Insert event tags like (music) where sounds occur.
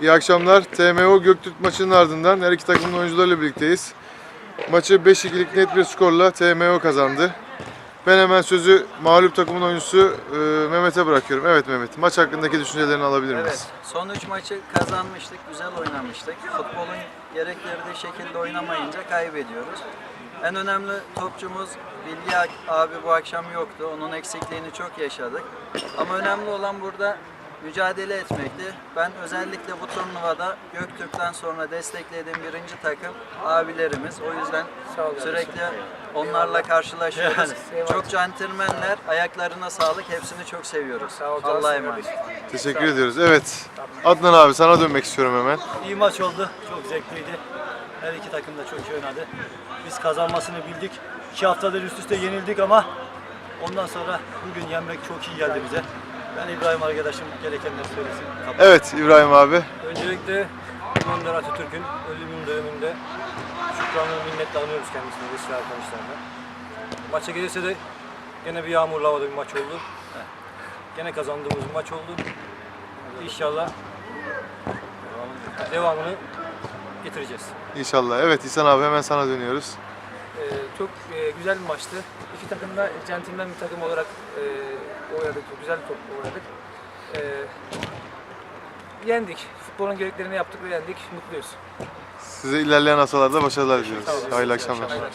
İyi akşamlar. TMO Göktürk maçının ardından her iki takımın oyuncularıyla birlikteyiz. Maçı 5-2'lik net bir skorla TMO kazandı. Ben hemen sözü mağlup takımın oyuncusu e, Mehmet'e bırakıyorum. Evet Mehmet, maç hakkındaki düşüncelerini alabilir miyiz? Evet, son üç maçı kazanmıştık, güzel oynamıştık. Futbolun gerektirdiği şekilde oynamayınca kaybediyoruz. En önemli topçumuz Bilgi abi bu akşam yoktu. Onun eksikliğini çok yaşadık. Ama önemli olan burada mücadele etmekti. Ben özellikle bu turnuvada Göktürk'ten sonra desteklediğim birinci takım abilerimiz. O yüzden sürekli onlarla karşılaşıyoruz. (laughs) Çok centilmenler. Ayaklarına sağlık. Hepsini çok seviyoruz. Allah'a emanet. Teşekkür ediyoruz. Evet, Adnan abi sana dönmek istiyorum hemen. İyi maç oldu. Çok zevkliydi. Her iki takım da çok iyi oynadı. Biz kazanmasını bildik. İki haftadır üst üste yenildik ama ondan sonra bugün yenmek çok iyi geldi bize. Ben İbrahim arkadaşım gerekenleri söylesin. Evet İbrahim abi. Öncelikle Önder Atatürk'ün ölümün döneminde şükranı minnetle anıyoruz kendisini ve silah arkadaşlarına. Maça gelirse de gene bir yağmurlu havada bir maç oldu. Gene kazandığımız bir maç oldu. İnşallah devamını getireceğiz. İnşallah. Evet İhsan abi hemen sana dönüyoruz. Çok e, güzel bir maçtı. İki takım da centilmen bir takım olarak e, oynadık. Çok güzel top oynadık. E, yendik. Futbolun gereklerini yaptık ve yendik. Mutluyuz. Size ilerleyen haftalarda başarılar diliyoruz. Hayırlı akşamlar. Hayırlı akşamlar.